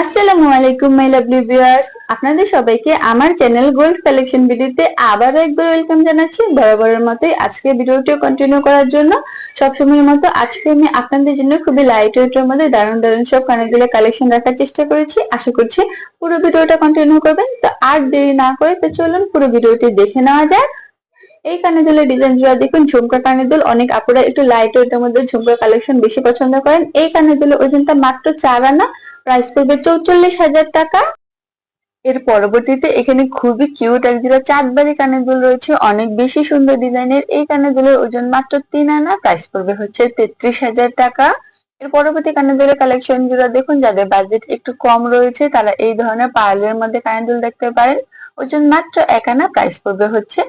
আসসালামু আলাইকুম my lovely viewers আপনাদের সবাইকে আমার চ্যানেল গোল্ড কালেকশন ভিডিওতে আবারও একবার ওয়েলকাম জানাচ্ছি। বরাবরের মতোই আজকে ভিডিওটি কন্টিনিউ করার জন্য। সবসময়ের মতো আজকে আমি আপনাদের জন্য খুবই লাইট ওয়েটের মধ্যে দারুণ দারুণ সব কালেকশন রাখার চেষ্টা করেছি। আশা করছি পুরো ভিডিওটা কন্টিনিউ করবেন। তো আর দেরি না করে তো চলুন পুরো ভিডিওটি দেখে নেওয়া যায় এই কানে ডিজাইন জোড়া দেখুন, ঝুমকা কানে দুল। অনেক আপুরা একটু লাইট ওয়েটের মধ্যে ঝুমকা কালেকশন বেশি পছন্দ করেন। এই কানে ওজনটা মাত্র চার আনা। প্রাইস পড়বে চৌচল্লিশ হাজার টাকা। এর পরবর্তীতে এখানে খুবই কিউট এক জোড়া চাঁদবাড়ি কানের দুল রয়েছে। অনেক বেশি সুন্দর ডিজাইনের। এই কানের দুলের ওজন মাত্র তিন আনা। প্রাইস পড়বে হচ্ছে তেত্রিশ হাজার টাকা। এর পরবর্তী কানের দুলের কালেকশন জোড়া দেখুন, যাদের বাজেট একটু কম রয়েছে, তারা এই ধরনের পার্লের মধ্যে কানের দুল দেখতে পারেন। ওজন মাত্র এক আনা। প্রাইস পড়বে হচ্ছে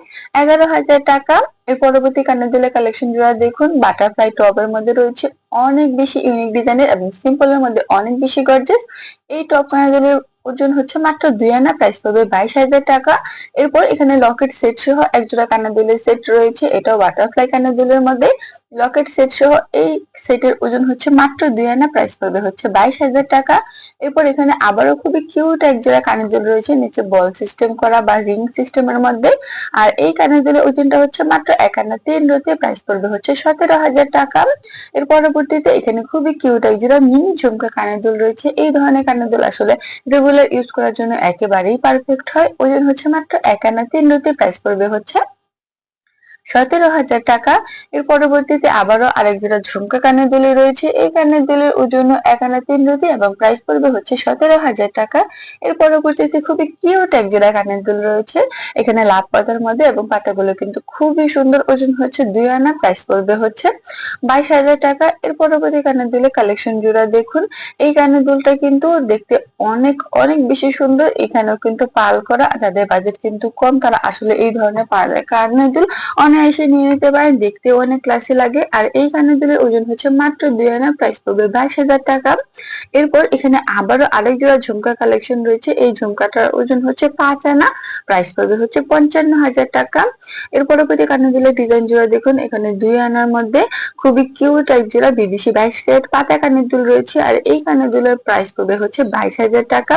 এগারো হাজার টাকা। এর পরবর্তী কানের দুলের কালেকশন জোড়া দেখুন বাটারফ্লাই টপের মধ্যে রয়েছে। অনেক বেশি ইউনিক ডিজাইনের এবং সিম্পলের মধ্যে অনেক বেশি গর্জেস এই টপ কানের দুলের ওজন হচ্ছে মাত্র দুই আনা প্রাইস পাবে বাইশ হাজার টাকা। এরপর এখানে লকেট সেট সহ এক জোড়া কানাদুলের সেট রয়েছে, এটাও বাটারফ্লাই কানাদুলের মধ্যে। লকেট সেট সহ এই সেটের ওজন হচ্ছে মাত্র দুই আনা প্রাইস পাবে হচ্ছে বাইশ হাজার টাকা। এরপর এখানে আবারও খুবই কিউট এক জোড়া কানের রয়েছে, নিচে বল সিস্টেম করা বা রিং সিস্টেমের মধ্যে। আর এই কানের দুলের ওজনটা হচ্ছে মাত্র এক আনা তিন রোতে প্রাইস পড়বে হচ্ছে সতেরো হাজার টাকা। এর পরবর্তীতে এখানে খুবই কিউট এক জোড়া মিনি ঝুমকা কানের দুল রয়েছে। এই ধরনের কানের দুল আসলে রেগুলার ইউজ করার জন্য একেবারেই পারফেক্ট হয়। ওজন হচ্ছে মাত্র এক তিন রুটি প্রাইস পড়বে হচ্ছে সতেরো হাজার টাকা। এর পরবর্তীতে আবারও আরেক জোড়া ঝুমকা কানের দুলি রয়েছে। এই কানের দুলের ওজন এক আনা তিন রুটি এবং প্রাইস পড়বে হচ্ছে সতেরো হাজার টাকা। এর পরবর্তীতে খুবই কিউট এক জোড়া কানের দুল রয়েছে। এখানে লাভ পাতার মধ্যে এবং পাতাগুলো কিন্তু খুবই সুন্দর ওজন হচ্ছে দুই আনা প্রাইস পড়বে হচ্ছে বাইশ হাজার টাকা। এর পরবর্তী কানের দুলের কালেকশন জোড়া দেখুন। এই কানের দুলটা কিন্তু দেখতে অনেক অনেক বেশি সুন্দর। এখানেও কিন্তু পাল করা যাদের বাজেট কিন্তু কম। তারা আসলে এই ধরনের পার্লার কানের দুল অনায়াসে নিয়ে নিতে পারেন দেখতে অনেক ক্লাসে লাগে। আর এই কানের ওজন হচ্ছে মাত্র দুই আনা প্রাইস পড়বে বাইশ হাজার টাকা। এরপর এখানে আবারও আরেক জোড়া ঝুমকা কালেকশন রয়েছে। এই ঝুমকাটার ওজন হচ্ছে পাঁচ আনা প্রাইস পড়বে হচ্ছে পঞ্চান্ন হাজার টাকা। এর পরবর্তী কানের দুলের ডিজাইন জোড়া দেখুন, এখানে দুই আনার মধ্যে খুবই কিউট এক জোড়া বিদেশি বাইশ ক্যারেট পাতা কানের দুল রয়েছে। আর এই কানের দুলের প্রাইস পড়বে হচ্ছে বাইশ হাজার টাকা।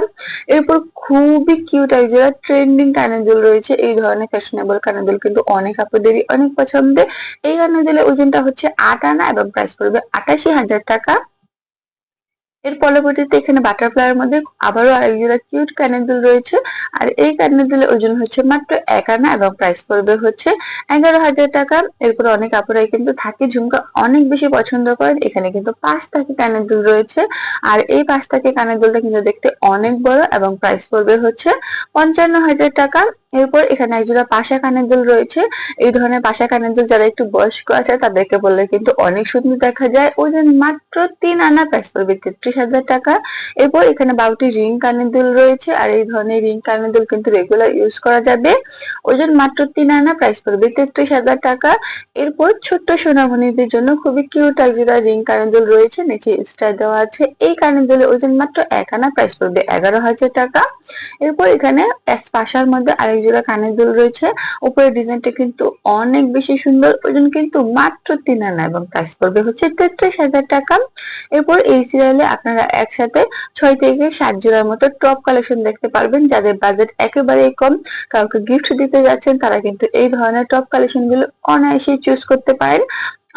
এরপর খুবই কিউট এক জোড়া ট্রেন্ডিং কানের দুল রয়েছে। এই ধরনের ফ্যাশনেবল কানের দুল কিন্তু অনেক আপুদেরই অনেক পছন্দের। এই কানের দুলের ওজনটা হচ্ছে আট আনা এবং প্রাইস পড়বে আটাশি হাজার টাকা। এর পরবর্তীতে এখানে বাটারফ্লাইয়ের মধ্যে আবারও আরেক জোড়া কিউট কানের দুল রয়েছে। আর এই কানের দুলের ওজন হচ্ছে মাত্র এক আনা এবং প্রাইস পড়বে হচ্ছে এগারো হাজার টাকা। এরপর অনেক আপুরাই কিন্তু থাকি, ঝুমকা অনেক বেশি পছন্দ করেন। এখানে কিন্তু পাঁচ থাকি কানের দুল রয়েছে। আর এই পাঁচ থাকি কানের দুলটা কিন্তু দেখতে অনেক বড় এবং প্রাইস পড়বে হচ্ছে পঞ্চান্ন হাজার টাকা। এরপর এখানে একজোড়া পাশা কানের দুল রয়েছে। এই ধরনের পাশা কানের দুল যারা একটু বয়স্ক আছে, তাদেরকে বললে কিন্তু অনেক সুন্দর দেখা যায়। ওজন মাত্র তিন আনা প্রাইস পড়বে তেত্রিশ হাজার টাকা। এরপর এখানে বাউটি রিং কানের দুল রয়েছে আর এই ধরনের রিং কানের দুল কিন্তু রেগুলার ইউজ করা যাবে। ওজন মাত্র তিন আনা প্রাইস পড়বে তেত্রিশ হাজার টাকা। এরপর ছোট্ট সোনামণিদের জন্য খুবই কিউট একজোড়া রিং কানের দুল রয়েছে। নিচে স্টার দেওয়া আছে। এই কানের দুলের ওজন মাত্র এক আনা প্রাইস পড়বে এগারো হাজার টাকা। এরপর এখানে পাশার মধ্যে আরেক জোড়া কানের দুল রয়েছে উপরে ডিজাইনটা কিন্তু অনেক বেশি সুন্দর। ওজন কিন্তু মাত্র তিন আনা এবং প্রাইস পড়বে হচ্ছে তেত্রিশ হাজার টাকা। এরপর এই সিরিয়ালে আপনারা একসাথে ছয় থেকে সাত জোড়ার মতো টপ কালেকশন দেখতে পারবেন। যাদের বাজেট একেবারেই কম, কাউকে গিফট দিতে যাচ্ছেন, তারা কিন্তু এই ধরনের টপ কালেকশনগুলো অনায়াসে চুজ করতে পারেন।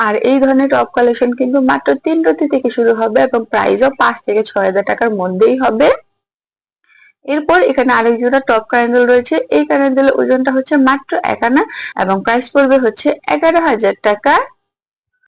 আর এই ধরনের টপ কালেকশন কিন্তু মাত্র তিন রতি থেকে শুরু হবে এবং প্রাইসও পাঁচ থেকে ছয় হাজার টাকার মধ্যেই হবে। এরপর এখানে আরেক জোড়া টপ ক্যান্ডেল রয়েছে। এই ক্যান্ডেলের ওজনটা হচ্ছে মাত্র এক আনা এবং প্রাইস পড়বে হচ্ছে এগারো হাজার টাকা।